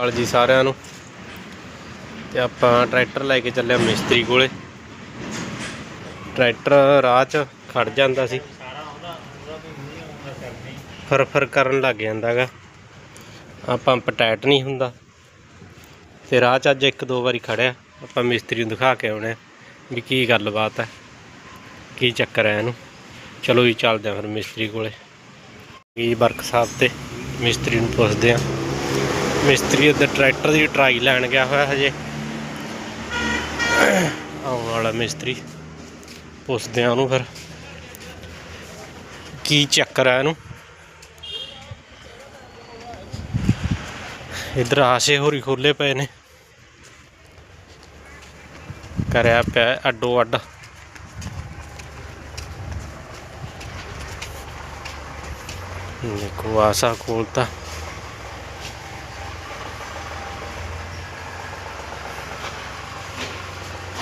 ਹਾਲ ਜੀ ਸਾਰਿਆਂ ਨੂੰ। ਤੇ ਆਪਾਂ ਟਰੈਕਟਰ ਲੈ ਕੇ ਚੱਲਿਆ ਮਿਸਤਰੀ ਕੋਲੇ। ਟਰੈਕਟਰ ਰਾਹ 'ਚ ਖੜ ਜਾਂਦਾ ਸੀ। ਫਰ ਫਰ ਕਰਨ ਲੱਗ ਜਾਂਦਾਗਾ। ਆ ਪੰਪ ਟਾਈਟ ਨਹੀਂ ਹੁੰਦਾ। ਤੇ ਰਾਹ 'ਚ ਅੱਜ ਇੱਕ ਦੋ ਵਾਰੀ ਖੜਿਆ। ਆਪਾਂ ਮਿਸਤਰੀ ਨੂੰ ਦਿਖਾ ਕੇ ਆਉਣੇ ਆ ਵੀ ਕੀ ਗੱਲਬਾਤ ਹੈ ਕੀ ਚੱਕਰ ਹੈ ਇਹਨੂੰ। ਚਲੋ ਜੀ, ਚੱਲਦੇ ਆ ਫਿਰ ਮਿਸਤਰੀ ਕੋਲੇ। ਕੀ ਵਰਕਸ਼ਾਪ ਤੇ ਮਿਸਤਰੀ ਨੂੰ ਪੁੱਛਦੇ ਆ। ਮਿਸਤਰੀ ਉਹਦੇ ਟਰੈਕਟਰ ਦੀ ਟਰਾਈ ਲੈਣ ਗਿਆ ਹੋਇਆ ਹਜੇ। ਆਉਣ ਵਾਲਾ ਮਿਸਤਰੀ। ਪੁੱਛਦੇ ਆ ਉਹਨੂੰ ਫਿਰ ਕੀ ਚੱਕਰ ਆ ਇਹਨੂੰ। ਇਧਰ ਆਸੇ ਹੋਰੀ ਖੋਲੇ ਪਏ ਨੇ। ਕਰਿਆ ਪਿਆ ਅੱਡੋ ਅੱਡ ਦੇਖੋ ਆਸਾ ਖੋਲਤਾ।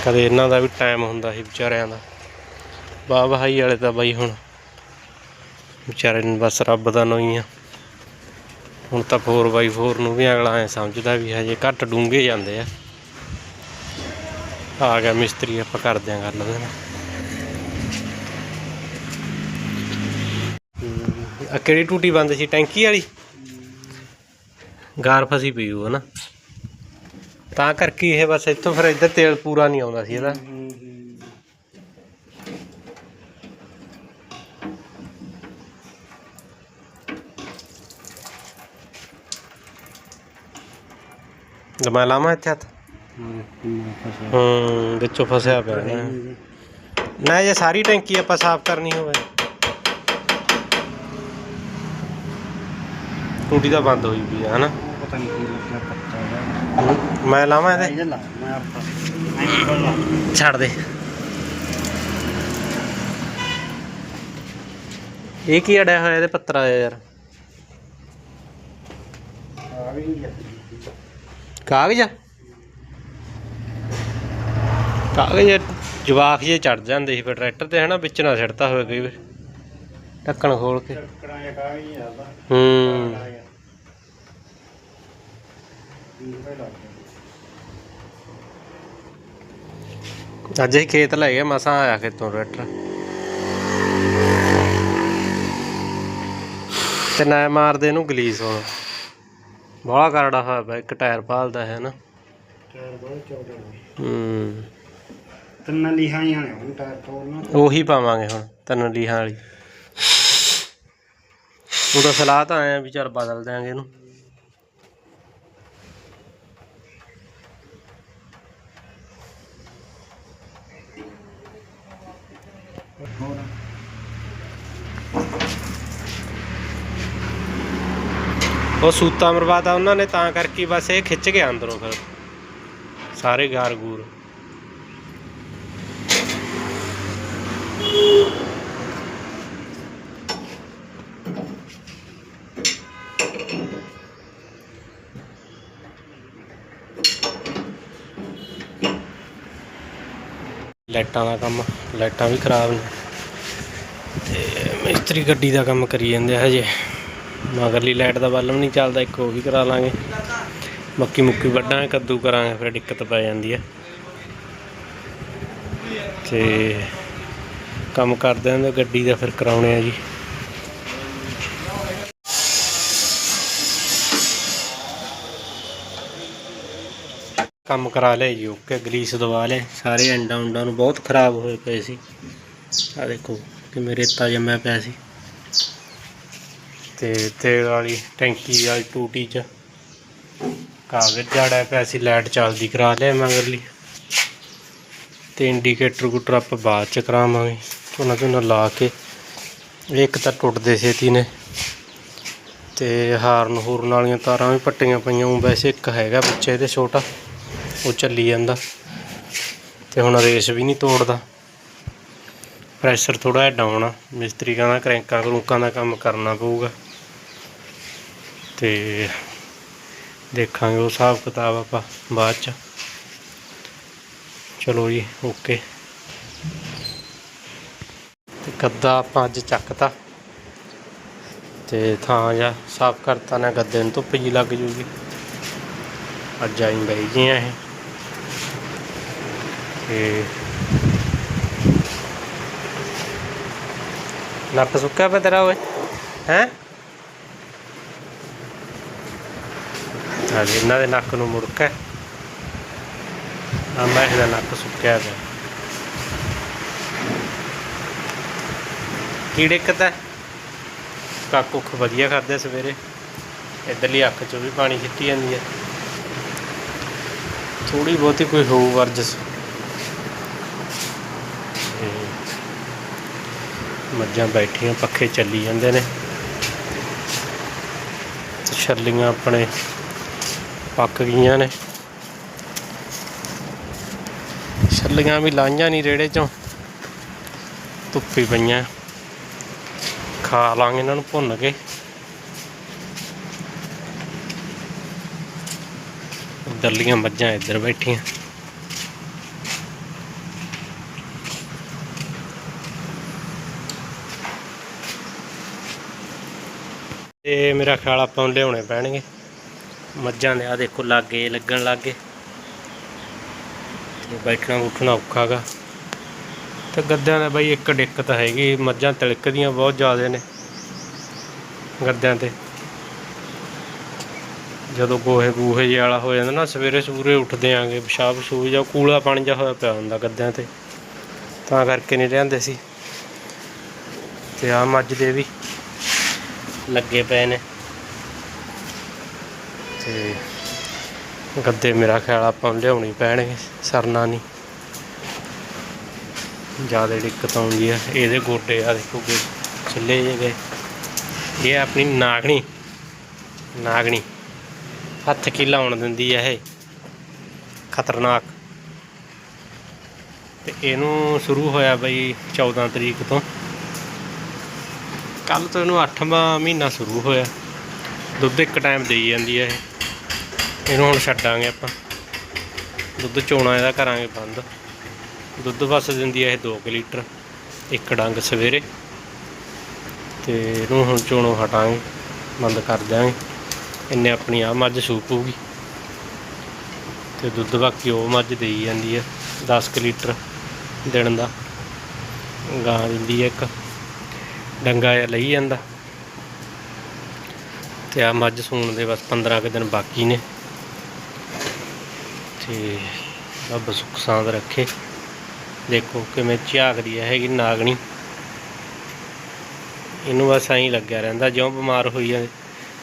ਕਦੇ ਇਹਨਾਂ ਦਾ ਵੀ ਟਾਈਮ ਹੁੰਦਾ ਸੀ ਵਿਚਾਰਿਆਂ ਦਾ। ਵਾਹ ਵਹਾਈ ਵਾਲੇ ਤਾਂ ਬਾਈ ਹੁਣ ਵਿਚਾਰੇ ਨੂੰ ਬਸ ਰੱਬ ਦਾ ਨਾਂ ਆ। ਹੁਣ ਤਾਂ 4x4 ਨੂੰ ਵੀ ਅਗਲਾ ਐ ਸਮਝਦਾ ਵੀ ਹਜੇ ਘੱਟ ਡੂੰਘੇ ਜਾਂਦੇ ਆ। ਆ ਗਿਆ ਮਿਸਤਰੀ ਆਪਾਂ ਕਰਦੇ ਆਂ ਗੱਲ ਉਹਦੇ ਨਾਲ। ਹਮ, ਕਿਹੜੀ ਟੂਟੀ ਬੰਦ ਸੀ? ਟੈਂਕੀ ਵਾਲੀ? ਗਾਰ ਫਸੀ ਪਈ ਉਹ ਨਾ? ਤਾਂ ਕਰਕੇ ਇਹ ਬਸ ਇੱਥੋਂ ਫਿਰ ਇੱਧਰ ਤੇਲ ਪੂਰਾ ਨਹੀਂ ਆਉਂਦਾ ਸੀ ਇਹਦਾ। ਮੈਂ ਲਾਵਾਂ ਇੱਥੇ ਹੱਥ? ਹੂੰ, ਵਿੱਚੋਂ ਫਸਿਆ ਪਿਆ ਨਾ ਨਾ, ਇਹ ਸਾਰੀ ਟੈਂਕੀ ਆਪਾਂ ਸਾਫ਼ ਕਰਨੀ ਹੋਵੇ। ਟੂਟੀ ਤਾਂ ਬੰਦ ਹੋਈ ਪਈ ਆ, ਹਨਾ? ਪਤਾ ਨਹੀਂ ਕੀ ਲੱਗਿਆ। ਮੈਂ ਲਾਵਾਂ ਇਹਦੇ? ਇਹਦੇ ਲਾ ਮੈਂ ਆਪਾਂ ਮੈਂ ਕੋਲ ਲਾ ਛੱਡ ਦੇ। ਇਹ ਕੀ ਅੜਿਆ ਹੋਇਆ ਇਹਦੇ ਪੱਤਰਾ ਯਾਰ? ਕਾਗਜ਼? ਕਾਗਜ਼ ਜਵਾਕ ਜੇ ਚੜ ਜਾਂਦੇ ਸੀ ਫਿਰ ਟਰੈਕਟਰ ਤੇ ਹਨਾ ਵਿੱਚ ਨਾ ਛੱਡਤਾ ਹੋਵੇ ਕਈ ਵਾਰ। ਢੱਕਣ ਖੋਲ ਕੇ। ਹੂੰ। ਅੱਜ ਹੀ ਖੇਤ ਲੈ ਗਏ ਮਸਾਂ ਆਇਆ ਖੇਤੋਂ ਟਰੈਕਟਰ। ਤੇ ਨਾ ਮਾਰਦੇ ਇਹਨੂੰ ਗਲੀਸ ਹੁਣ। ਬੜਾ ਕਰੜਾ ਹੋਇਆ ਪਿਆ ਇੱਕ ਟਾਇਰ ਪਾਲਦਾ ਹੈ ਨਾ। ਟਾਇਰ ਬਹੁਤ ਚੌੜੇ ਨੇ। ਹੂੰ। ਤਿੰਨ ਲੀਹਾਂ ਹੀ ਆਣੇ ਹੁਣ ਟਾਇਰ ਤੋੜਨਾ। ਉਹੀ ਪਾਵਾਂਗੇ ਹੁਣ ਤਿੰਨ ਲੀਹਾਂ ਵਾਲੀ। ਉਹਦਾ ਸਲਾਹ ਤਾਂ ਆਇਆ ਵੀ ਚੱਲ ਬਦਲ ਦਿਆਂਗੇ ਇਹਨੂੰ ਹੋਰ ਉਹ ਸੂਤਾ ਮਰਵਾਤਾ ਉਹਨਾਂ ਨੇ, ਤਾਂ ਕਰਕੇ ਬਸ ਇਹ ਖਿੱਚ ਗਿਆ ਅੰਦਰੋਂ ਫਿਰ। ਸਾਰੇ ਗਾਰ ਗੂਰ। ਲਾਈਟਾਂ ਦਾ ਕੰਮ, ਲਾਈਟਾਂ ਵੀ ਖਰਾਬ ਨੇ। ਤੇ ਮਿਸਤਰੀ ਗੱਡੀ ਦਾ ਕੰਮ ਕਰੀ ਜਾਂਦੇ ਹਜੇ। ਮਗਰਲੀ ਲਾਈਟ ਦਾ ਬਲਬ ਨਹੀਂ ਚੱਲਦਾ, ਇੱਕ ਉਹ ਵੀ ਕਰਾ ਲਾਂਗੇ। ਮੱਕੀ ਮੁੱਕੀ ਵੱਢਾਂਗੇ ਕੱਦੂ ਕਰਾਂਗੇ, ਫਿਰ ਦਿੱਕਤ ਪੈ ਜਾਂਦੀ ਹੈ। ਤੇ ਕੰਮ ਕਰਦੇ ਆਂ ਗੱਡੀ ਦਾ ਫਿਰ ਕਰਾਉਣੇ ਆ ਜੀ। ਕੰਮ ਕਰਾ ਲਿਆ ਜੀ, ਓਕੇ ਗਰੀਸ ਦਵਾ ਲਿਆ ਸਾਰੇ ਐਂਡਾਂ ਉਂਡਾਂ ਨੂੰ ਬਹੁਤ ਖਰਾਬ ਹੋਏ ਪਏ ਸੀ। ਆ ਦੇਖੋ, ਕਿਵੇਂ ਰੇਤਾ ਜੰਮਿਆ ਪਿਆ ਸੀ। ਤੇ ਤੇਲ ਵਾਲੀ ਟੈਂਕੀ ਵਾਲੀ ਟੂਟੀ ਚ ਕਾਗਜ਼ ਜੜਾ ਪਿਆ ਸੀ, ਲਾਈਟ ਚੱਲਦੀ ਕਰਾ ਲਿਆ ਮਗਰਲੀ ਤੇ ਇੰਡੀਕੇਟਰ ਗੁੱਟਰ ਆਪਾਂ ਬਾਅਦ ਚ ਕਰਾਵਾਂਗੇ। ਝੋਨਾ ਝੋਨਾ ਲਾ ਕੇ ਇਹ ਇੱਕ ਤਾਂ ਟੁੱਟਦੇ ਛੇਤੀ ਨੇ। ਤੇ ਹਾਰਨ ਹੂਰਨ ਵਾਲੀਆਂ ਤਾਰਾਂ ਵੀ ਪੱਟੀਆਂ ਪਈਆਂ, ਉਹ ਵੈਸੇ ਇੱਕ ਹੈਗਾ ਬੱਚੇ ਇਹਦੇ ਛੋਟਾ, ਉਹ ਚੱਲੀ ਜਾਂਦਾ। ਤੇ ਹੁਣ ਰੇਸ ਵੀ ਨਹੀਂ ਤੋੜਦਾ। ਪ੍ਰੈਸ਼ਰ ਥੋੜਾ ਜਿਹਾ ਡਾਊਨ ਆ, ਮਿਸਤਰੀ ਕਹਿੰਦਾ ਕਰੈਂਕਾਂ ਕਰੂੰਕਾਂ ਦਾ ਕੰਮ ਕਰਨਾ ਪਊਗਾ। ਤੇ ਦੇਖਾਂਗੇ ਉਹ ਹਿਸਾਬ ਕਿਤਾਬ ਆਪਾਂ ਬਾਅਦ ਚ। ਚਲੋ ਜੀ ਓਕੇ ਤੇ ਗੱਦਾ ਆਪਾਂ ਅੱਜ ਚੱਕਤਾ। ਤੇ ਥਾਂ ਜਾਂ ਸਾਫ਼ ਕਰਤਾ ਨਾ, ਗੱਦੇ ਨੂੰ ਧੁੱਪ ਜੀ ਲੱਗ ਜੂਗੀ। ਅੱਜ ਆਈ ਬਈ ਜੀਆਂ ਇਹ। ਤੇ ਨੱਕ ਸੁੱਕਾ ਪਿਆ ਤੇਰਾ ਓਏ? ਹੈ? ਹਾਂ ਇਹਨਾਂ ਦੇ ਨੱਕ ਨੂੰ ਮੁੜਕਾ ਆ ਮੈਂ ਇਹਦਾ ਨੱਕ ਸੁੱਕਿਆ ਪਿਆ ਕੀ ਦਿੱਕਤ ਹੈ ਕੱਕ ਵਧੀਆ ਖਾਦੇ ਸਵੇਰੇ ਇਧਰਲੀ ਅੱਖ ਚੋਂ ਵੀ ਪਾਣੀ ਛਿੱਟੀ ਜਾਂਦੀ ਹੈ ਥੋੜੀ ਬਹੁਤੀ ਕੋਈ ਹੋਊ ਵਰਜਸ ਮੱਝਾਂ ਬੈਠੀਆਂ ਪੱਖੇ ਚੱਲੀ ਜਾਂਦੇ ਨੇ ਤੇ ਛੱਲੀਆਂ ਆਪਣੇ ਪੱਕ ਗਈਆਂ ਨੇ। ਛੱਲੀਆਂ ਵੀ ਲਾਈਆਂ ਨਹੀਂ ਰੇੜੇ ਚੋਂ। ਧੁੱਪੀ ਪਈਆਂ। ਖਾ ਲਾਂਗੇ ਇਹਨਾਂ ਨੂੰ ਭੁੰਨ ਕੇ। ਇੱਧਰਲੀਆਂ ਮੱਝਾਂ ਇੱਧਰ ਬੈਠੀਆਂ। ਤੇ ਮੇਰਾ ਖਿਆਲ ਆਪਾਂ ਨੂੰ ਲਿਆਉਣੇ ਪੈਣਗੇ। ਮੱਝਾਂ ਦੇ ਆ ਦੇਖੋ ਲਾਗੇ ਲੱਗਣ ਲੱਗੇ। ਤੇ ਬੈਠਣਾ ਉੱਠਣਾ ਔਖਾ ਗਾ। ਤੇ ਗੱਦਿਆਂ ਦਾ ਬਈ ਇੱਕ ਦਿੱਕਤ ਹੈਗੀ, ਮੱਝਾਂ ਤਿਲਕਦੀਆਂ ਬਹੁਤ ਜ਼ਿਆਦਾ ਨੇ ਗੱਦਿਆਂ ਤੇ। ਜਦੋਂ ਗੋਹੇ ਗੂਹੇ ਜਿਹਾ ਵਾਲਾ ਹੋ ਜਾਂਦਾ ਨਾ, ਸਵੇਰੇ ਸੂਰੇ ਉੱਠਦੇ ਆਂਗੇ ਪਿਸ਼ਾਬ ਪਸ਼ੂਬ ਜਾਂ ਕੂਲਾ ਪਾਣੀ ਜਾ ਹੋਇਆ ਪਿਆ ਹੁੰਦਾ ਗੱਦਿਆਂ ਤੇ। ਤਾਂ ਕਰਕੇ ਨਹੀਂ ਰਹਿੰਦੇ ਸੀ। ਤੇ ਆ ਮੱਝ ਦੇ ਵੀ ਲੱਗੇ ਪਏ ਨੇ। ਤੇ ਗੱਦੇ ਮੇਰਾ ਖਿਆਲ ਆਪਾਂ ਲਿਆਉਣੀ ਪੈਣਗੇ, ਸਰਨਾ ਨਹੀਂ। ਜ਼ਿਆਦਾ ਦਿੱਕਤ ਆਉਂਦੀ ਆ, ਇਹਦੇ ਗੋਡੇ ਆ ਦੇਖੋ ਕਿ ਛਿੱਲੇ ਜੇ ਗਏ ਇਹ ਆਪਣੀ ਨਾਗਣੀ ਨਾਗਣੀ। ਹੱਥ ਕੀ ਲਾਉਣ ਦਿੰਦੀ ਆ ਇਹ? ਖਤਰਨਾਕ। ਤੇ ਇਹਨੂੰ ਸ਼ੁਰੂ ਹੋਇਆ ਬਈ 14 ਤਰੀਕ ਤੋਂ। ਕੱਲ ਤੋਂ ਇਹਨੂੰ 8ਵਾਂ ਮਹੀਨਾ ਸ਼ੁਰੂ ਹੋਇਆ। ਦੁੱਧ ਇੱਕ ਟਾਈਮ ਦੇਈ ਜਾਂਦੀ ਆ ਇਹ। ਇਹਨੂੰ ਹੁਣ ਛੱਡਾਂਗੇ ਆਪਾਂ। ਦੁੱਧ ਚੋਣਾ ਇਹਦਾ ਕਰਾਂਗੇ ਬੰਦ। ਦੁੱਧ ਬਸ ਦਿੰਦੀ ਹੈ ਇਹ 2 ਲੀਟਰ, ਇੱਕ ਡੰਗ ਸਵੇਰੇ। ਤੇ ਇਹਨੂੰ ਹੁਣ ਚੋਣੋਂ ਹਟਾਂਗੇ, ਬੰਦ ਕਰ ਦਿਆਂਗੇ। ਇਹਨੇ ਆਪਣੀ ਆ ਮੱਝ ਸੂਪੂਗੀ। ਤੇ ਦੁੱਧ ਬਾਕੀ ਉਹ ਮੱਝ ਦੇਈ ਜਾਂਦੀ ਹੈ 10 ਕੁ ਲੀਟਰ ਦਿਨ ਦਾ। ਗਾਂ ਦਿੰਦੀ ਹੈ ਇੱਕ। ਡੰਗਾ ਜਿਹਾ ਲਈ ਜਾਂਦਾ। ਤੇ ਆ ਮੱਝ ਸੂਣ ਦੇ ਬਸ 15 ਕੁ ਦਿਨ ਬਾਕੀ ਨੇ। ਤੇ ਰੱਬ ਸੁੱਖ ਸਾਂਦ ਰੱਖੇ। ਦੇਖੋ ਕਿਵੇਂ ਝਾਕਦੀ ਹੈ ਹੈਗੀ ਨਾਗਣੀ। ਇਹਨੂੰ ਬਸ ਐਂ ਲੱਗਿਆ ਰਹਿੰਦਾ, ਜਿਉਂ ਬਿਮਾਰ ਹੋਈ ਜਾਂਦੇ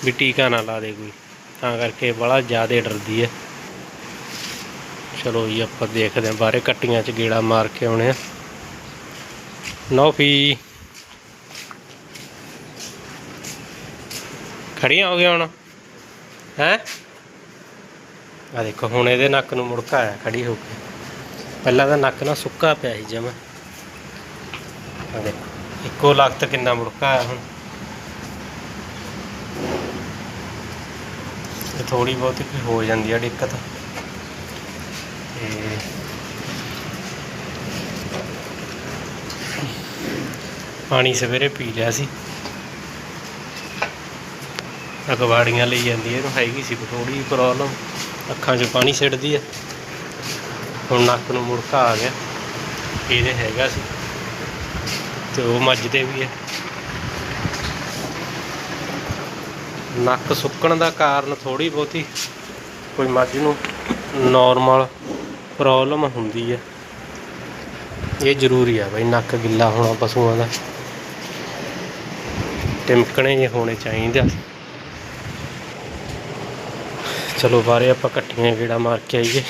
ਵੀ ਟੀਕਾ ਨਾ ਲਾ ਦੇ ਕੋਈ। ਤਾਂ ਕਰਕੇ ਬੜਾ ਜ਼ਿਆਦਾ ਡਰਦੀ ਹੈ ਚਲੋ ਜੀ, ਆਪਾਂ ਦੇਖਦੇ ਹਾਂ, ਬਾਹਰੇ ਕੱਟੀਆਂ 'ਚ ਗੇੜਾ ਮਾਰ ਕੇ ਆਉਣੇ ਆ। ਨੌਫੀ ਖੜੀਆਂ ਹੋ ਗਿਆ ਹੁਣ। ਹੈ? ਆ ਦੇਖੋ, ਹੁਣ ਇਹਦੇ ਨੱਕ ਨੂੰ ਮੁੜਕਾ ਆਇਆ, ਖੜੀ ਹੋ ਕੇ। ਪਹਿਲਾਂ ਤਾਂ ਨੱਕ ਨਾ ਸੁੱਕਾ ਪਿਆ ਸੀ ਜਮਾ। ਆ ਦੇਖੋ, ਇੱਕੋ ਲਖਤ ਕਿੰਨਾ ਮੁੜਕਾ ਆਇਆ ਹੁਣ। ਤੇ ਥੋੜੀ ਬਹੁਤੀ ਕੋਈ ਹੋ ਜਾਂਦੀ ਆ ਦਿੱਕਤ। ਤੇ ਪਾਣੀ ਸਵੇਰੇ ਪੀ ਲਿਆ ਸੀ। ਅਗਵਾੜੀਆਂ ਲਈ ਜਾਂਦੀ ਇਹਨੂੰ ਹੈਗੀ ਸੀ ਥੋੜੀ ਪ੍ਰੋਬਲਮ। ਅੱਖਾਂ 'ਚ ਪਾਣੀ ਛਿੜਦੀ ਹੈ ਹੁਣ ਨੱਕ ਨੂੰ ਮੁੜਕਾ ਆ ਗਿਆ। ਇਹਦੇ ਹੈਗਾ ਸੀ। ਤੇ ਉਹ ਮੱਝ ਦੇ ਵੀ ਹੈ ਨੱਕ ਸੁੱਕਣ ਦਾ ਕਾਰਨ ਥੋੜੀ ਬਹੁਤੀ ਕੋਈ ਮੱਝ ਨੂੰ ਨਾਰਮਲ ਪ੍ਰੋਬਲਮ ਹੁੰਦੀ ਹੈ ਇਹ ਜ਼ਰੂਰੀ ਆ ਬਈ ਨੱਕ ਗਿੱਲਾ ਹੋਣਾ ਪਸ਼ੂਆਂ ਦਾ। ਟਿਮਕਣੇ ਜੇ ਹੋਣੇ ਚਾਹੀਦੇ ਆ। ਚਲੋ ਬਾਰੇ ਆਪਾਂ ਕੱਟੀਆਂ ਗੇੜਾ ਮਾਰ ਕੇ ਆਈਏ।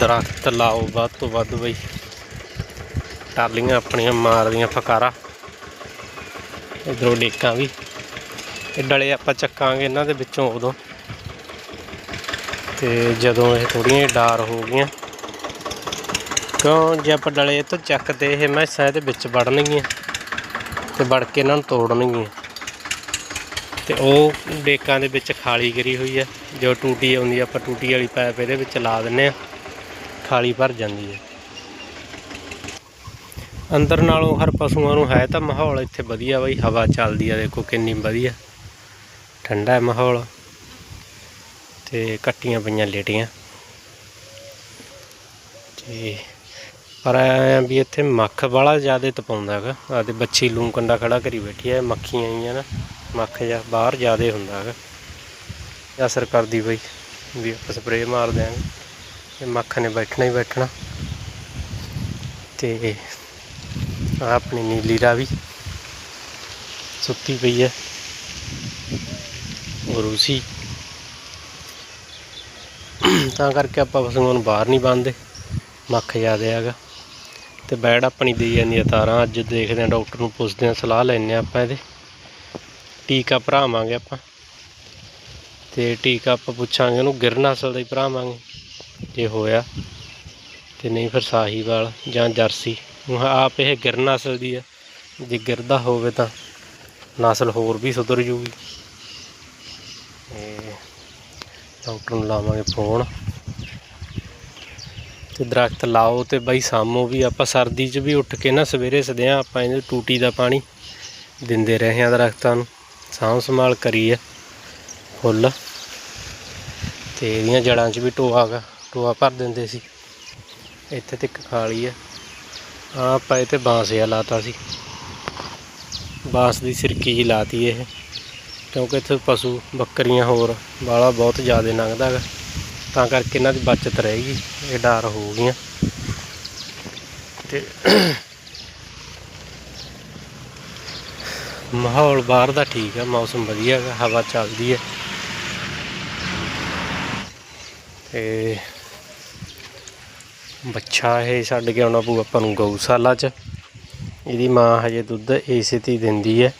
ਦਰਖਤ ਲਾਓ ਵੱਧ ਤੋਂ ਵੱਧ ਬਈ। ਟਾਲੀਆਂ ਆਪਣੀਆਂ ਮਾਰਦੀਆਂ ਫਕਾਰਾ। ਇਧਰੋਂ ਡੇਕਾਂ ਵੀ। ਇਹ ਡਲੇ ਆਪਾਂ ਚੱਕਾਂਗੇ ਇਹਨਾਂ ਦੇ ਵਿੱਚੋਂ ਉਦੋਂ। ਤੇ ਜਦੋਂ ਇਹ ਥੋੜੀਆਂ ਡਾਰ ਹੋ ਗਈਆਂ। ਕਿਉਂ ਜੇ ਆਪਾਂ ਡਲੇ ਤੋਂ ਚੱਕਦੇ, ਇਹ ਮੈਂ ਇਹਦੇ ਵਿੱਚ ਵੜਨਗੀਆਂ। ਤੇ ਵੜ ਕੇ ਇਹਨਾਂ ਨੂੰ ਤੋੜਨਗੀਆਂ। ਤੇ ਉਹ ਡੇਕਾਂ ਦੇ ਵਿੱਚ ਖਾਲੀ ਕਰੀ ਹੋਈ ਹੈ ਜੋ ਟੂਟੀ ਆਉਂਦੀ ਆਪਾਂ ਟੂਟੀ ਵਾਲੀ ਪਾਈਪ ਇਹਦੇ ਵਿੱਚ ਲਾ ਦਿੰਨੇ ਆ। ਖਾਲੀ ਭਰ ਜਾਂਦੀ ਹੈ ਅੰਦਰ ਨਾਲੋਂ ਹਰ ਪਸ਼ੂਆਂ ਨੂੰ ਹੈ ਤਾਂ ਮਾਹੌਲ ਇੱਥੇ ਵਧੀਆ ਬਈ, ਹਵਾ ਚੱਲਦੀ ਆ, ਦੇਖੋ ਕਿੰਨੀ ਵਧੀਆ। ਠੰਡਾ ਹੈ ਮਾਹੌਲ। ਤੇ ਕੱਟੀਆਂ ਪਈਆਂ ਲੇਟੀਆਂ। ਤੇ ਪਰ ਐਂ ਵੀ ਇੱਥੇ ਮੱਖ ਵਾਲਾ ਜ਼ਿਆਦਾ ਤਪਾਉਂਦਾ ਹੈਗਾ। ਆਦੇ ਬੱਚੀ ਲੂੰ ਕੰਡਾ ਖੜਾ ਕਰੀ ਬੈਠੀ ਹੈ ਮੱਖੀਆਂ ਆਈਆਂ ਨਾ। ਮੱਖ ਜਾਂ ਬਾਹਰ ਜ਼ਿਆਦਾ ਹੁੰਦਾ ਹੈਗਾ। ਇਹ ਅਸਰ ਕਰਦੀ ਬਈ, ਵੀ ਆਪਾਂ ਸਪਰੇਅ ਮਾਰ ਦਿਆਂਗੇ। ਤੇ ਮੱਖ ਨੇ ਬੈਠਣਾ ਹੀ ਬੈਠਣਾ। ਤੇ ਆਹ ਆਪਣੀ ਨੀਲੀ ਰਾਵੀ ਸੁੱਤੀ ਪਈ ਹੈ। ਉਹ ਰੂਸੀ। ਤਾਂ ਕਰਕੇ ਆਪਾਂ ਪਸ਼ੂਆਂ ਨੂੰ ਬਾਹਰ ਨਹੀਂ ਬੰਨਦੇ। ਮੱਖ ਜ਼ਿਆਦਾ ਹੈਗਾ। ਤੇ ਬੈੜ ਆਪਣੀ ਦੇਈ ਜਾਂਦੀ ਆ ਤਾਰਾਂ। ਅੱਜ ਦੇਖਦੇ ਆ ਡਾਕਟਰ ਨੂੰ ਪੁੱਛਦੇ ਆ ਸਲਾਹ ਲੈਣੇ ਆ ਆਪਾਂ ਇਹਦੇ। ਟੀਕਾ ਭਰਾਵਾਂਗੇ ਆਪਾਂ। ਤੇ ਟੀਕਾ ਆਪਾਂ ਪੁੱਛਾਂਗੇ ਉਹਨੂੰ ਗਿਰ ਨਸਲ ਦਾ ਹੀ ਭਰਾਵਾਂਗੇ, ਜੇ ਹੋਇਆ। ਤੇ ਨਹੀਂ ਫਿਰ ਸਾਹੀਵਾਲ ਜਾਂ ਜਰਸੀ। ਆਪ ਇਹ ਗਿਰ ਨਸਲ ਦੀ ਆ। ਜੇ ਗਿਰਦਾ ਹੋਵੇ ਤਾਂ ਨਸਲ ਹੋਰ ਵੀ ਸੁਧਰ ਜੂਗੀ। ਤੇ ਡਾਕਟਰ ਨੂੰ ਲਾਵਾਂਗੇ ਫੋਨ ਤੇ ਦਰਖਤ ਲਾਓ ਤੇ ਬਾਈ ਸਾਮੋ ਵੀ ਆਪਾਂ ਸਰਦੀ 'ਚ ਵੀ ਉੱਠ ਕੇ ਨਾ ਸਵੇਰੇ ਸਦਿਆਂ ਆਪਾਂ ਇਹਨੂੰ ਟੂਟੀ ਦਾ ਪਾਣੀ ਦਿੰਦੇ ਰਹੇ ਆ ਦਰਖਤਾਂ ਨੂੰ। ਸਾਂਭ ਸੰਭਾਲ ਕਰੀ ਆ, ਫੁੱਲ। ਤੇ ਇਹਦੀਆਂ ਜੜਾਂ 'ਚ ਵੀ ਟੋਆ ਗਾ ਟੋਆ ਭਰ ਦਿੰਦੇ ਸੀ। ਇੱਥੇ ਤੱਕ ਖਾਲੀ ਆ। ਆ ਆਪਾਂ ਇਹ ਤੇ ਬਾਂਸ ਜਿਹਾ ਲਾਤਾ ਸੀ। ਬਾਂਸ ਦੀ ਸਿਰਕੀ ਜੀ ਲਾਤੀ ਇਹ। ਕਿਉਂਕਿ ਇੱਥੇ ਪਸ਼ੂ, ਬੱਕਰੀਆਂ ਹੋਰ ਵਾਲਾ ਬਹੁਤ ਜ਼ਿਆਦਾ ਲੰਘਦਾ ਗਾ। ਤਾਂ ਕਰਕੇ ਇਹਨਾਂ ਦੀ ਬਚਤ ਰਹੇਗੀ ਇਹ ਡਰ ਹੋ ਗਈਆਂ। ਤੇ ਮਾਹੌਲ ਬਾਹਰ ਦਾ ਠੀਕ ਹੈ ਮੌਸਮ ਵਧੀਆ ਹੈ ਹਵਾ ਚੱਲਦੀ ਹੈ ਤੇ ਬੱਚਾ ਇਹ ਛੱਡ ਕੇ ਆਉਣਾ ਪਊ ਆਪਾਂ ਨੂੰ ਗਊਸ਼ਾਲਾ 'ਚ। ਇਹਦੀ ਮਾਂ ਹਜੇ ਦੁੱਧ ਇਸੇ ਤੇ ਦਿੰਦੀ ਹੈ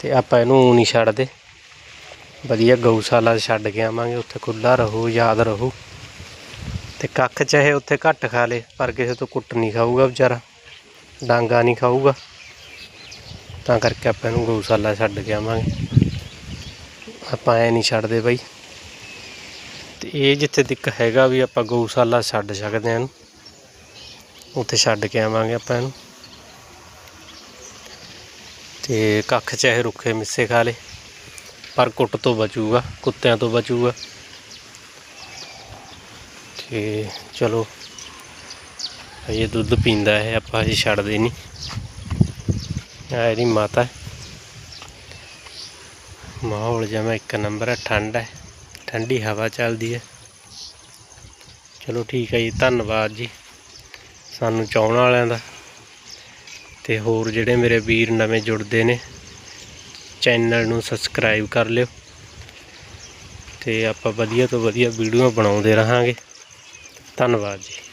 ਤੇ ਆਪਾਂ ਇਹਨੂੰ ਨਹੀਂ ਛੱਡਦੇ। ਵਧੀਆ ਗਊਸ਼ਾਲਾ 'ਚ ਛੱਡ ਕੇ ਆਵਾਂਗੇ, ਉੱਥੇ ਖੁੱਲਾ ਰਹੂ, ਯਾਦ ਰਹੂ। ਤੇ ਕੱਖ ਚਾਹੇ ਉੱਥੇ ਘੱਟ ਖਾ ਲੇ, ਪਰ ਕਿਸੇ ਤੋਂ ਕੁੱਟ ਨਹੀਂ ਖਾਊਗਾ ਵਿਚਾਰਾ। ਡਾਂਗਾ ਨਹੀਂ ਖਾਊਗਾ। ਤਾਂ ਕਰਕੇ ਆਪਾਂ ਇਹਨੂੰ ਗਊਸ਼ਾਲਾ ਛੱਡ ਕੇ ਆਵਾਂਗੇ। ਆਪਾਂ ਐ ਨਹੀਂ ਛੱਡਦੇ ਬਾਈ। ਤੇ ਇਹ ਜਿੱਥੇ ਤੱਕ ਹੈਗਾ ਵੀ ਆਪਾਂ ਗਊਸ਼ਾਲਾ ਛੱਡ ਸਕਦੇ ਹਾਂ ਇਹਨੂੰ, ਉੱਥੇ ਛੱਡ ਕੇ ਆਵਾਂਗੇ ਆਪਾਂ ਇਹਨੂੰ। ਤੇ ਕੱਖ ਚਾਹੇ ਰੁੱਖੇ ਮਿੱਸੇ ਖਾ ਲੇ, ਪਰ ਕੁੱਟ ਤੋਂ ਬਚੂਗਾ, ਕੁੱਤਿਆਂ ਤੋਂ ਬਚੂਗਾ। ਤੇ ਚਲੋ ਇਹ ਦੁੱਧ ਪੀਂਦਾ ਹੈ ਆਪਾਂ ਇਹ ਛੱਡਦੇ ਨਹੀਂ। ਆ ਇਹਦੀ ਮਾਤਾ ਮਾਹੌਲ ਜਮਾ ਇੱਕ ਨੰਬਰ ਹੈ, ਠੰਡ ਹੈ। ਠੰਡੀ ਹਵਾ ਚੱਲਦੀ ਹੈ। ਚਲੋ ਠੀਕ ਹੈ ਜੀ, ਧੰਨਵਾਦ ਜੀ ਸਾਨੂੰ ਚਾਹਣ ਵਾਲਿਆਂ ਦਾ। ਤੇ ਹੋਰ ਜਿਹੜੇ ਮੇਰੇ ਵੀਰ ਨਵੇਂ ਜੁੜਦੇ ਨੇ, ਚੈਨਲ ਨੂੰ ਸਬਸਕ੍ਰਾਈਬ ਕਰ ਲਿਓ। ਤੇ ਆਪਾਂ ਵਧੀਆ ਤੋਂ ਵਧੀਆ ਵੀਡੀਓ ਬਣਾਉਂਦੇ ਰਹਾਂਗੇ। ਧੰਨਵਾਦ ਜੀ।